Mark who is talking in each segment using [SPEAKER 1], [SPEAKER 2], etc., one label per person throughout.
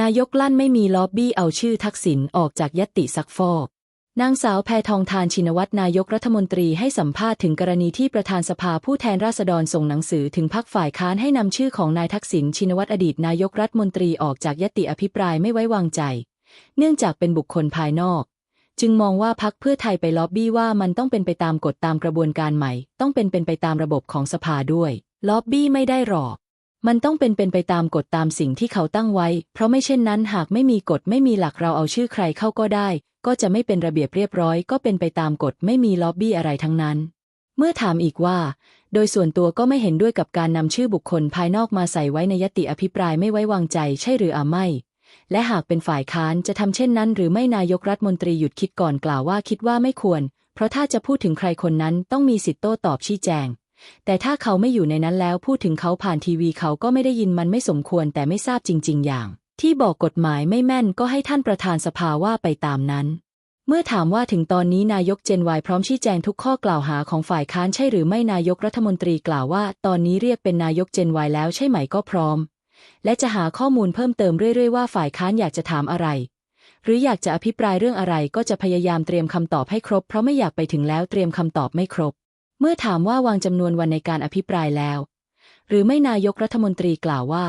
[SPEAKER 1] นายกลั่นไม่มีล็อบบี้เอาชื่อทักษิณออกจากยติซักฟอก นางสาวแพทองทานชินวัตรนายกรัฐมนตรีให้สัมภาษณ์ถึงกรณีที่ประธานสภาผู้แทนราษฎรส่งหนังสือถึงพักฝ่ายค้านให้นำชื่อของนายทักษิณชินวัตรอดีตนายกรัฐมนตรีออกจากยติอภิปรายไม่ไว้วางใจ เนื่องจากเป็นบุคคลภายนอก จึงมองว่าพักเพื่อไทยไปล็อบบี้ว่ามันต้องเป็นไปตามกฎตามกระบวนการใหม่ ต้องเป็นเป็นไปตามระบบของสภาด้วย ล็อบบี้ไม่ได้หรอก มันต้องเป็นเป็นไปตามกฎตามสิ่งที่เขาตั้งไว้ เพราะไม่เช่นนั้นหากไม่มีกฎไม่มีหลักเราเอาชื่อใครเข้าก็ได้ ก็จะไม่เป็นระเบียบเรียบร้อย ก็เป็นไปตามกฎไม่มีล็อบบี้อะไรทั้งนั้น เมื่อถามอีกว่า โดยส่วนตัวก็ไม่เห็นด้วยกับการนำชื่อบุคคลภายนอกมาใส่ไว้ในยติอภิปรายไม่ไว้วางใจใช่หรืออ่าไม่ และหากเป็นฝ่ายค้านจะทำเช่นนั้น หรือไม่นายกรัฐมนตรีหยุดคิดก่อนกล่าวว่าคิดว่าไม่ควร เพราะถ้าจะพูดถึงใครคนนั้นต้องมีสิทธิ์โต้ตอบชี้แจง แต่ถ้าเขาไม่อยู่ในนั้นแล้วพูดถึงเขาผ่านทีวีเขาก็ไม่ได้ยินมันไม่สมควรแต่ไม่ทราบจริง ๆ อย่าง ที่บอกกฎหมายไม่แม่นก็ให้ท่านประธานสภาว่าไปตามนั้น เมื่อถามว่าถึงตอนนี้นายกเจนวายพร้อมชี้แจงทุกข้อกล่าวหาของฝ่ายค้านใช่หรือไม่นายกรัฐมนตรีกล่าวว่า ตอนนี้เรียกเป็นนายกเจนวายแล้วใช่ไหมก็พร้อม และจะหาข้อมูลเพิ่มเติมเรื่อยๆว่าฝ่ายค้านอยากจะถามอะไรหรืออยากจะอภิปรายเรื่องอะไรก็จะพยายามเตรียมคำตอบให้ครบ เพราะไม่อยากไปถึงแล้วเตรียมคำตอบไม่ครบ เมื่อถามว่าวางจำนวนวันในการอภิปรายแล้ว หรือไม่นายกรัฐมนตรีกล่าวว่า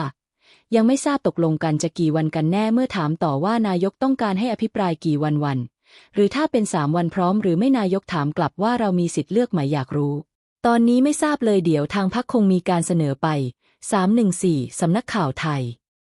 [SPEAKER 1] ยังไม่ทราบตกลงกันจะกี่วันกันแน่เมื่อถามต่อว่านายกต้องการให้อภิปรายกี่วันวัน หรือถ้าเป็นสามวันพร้อม หรือไม่นายกถามกลับว่าเรามีสิทธิ์เลือกไหมอยากรู้ ตอนนี้ไม่ทราบเลยเดี๋ยวทางพักคงมีการเสนอไป 314สำนักข่าวไทย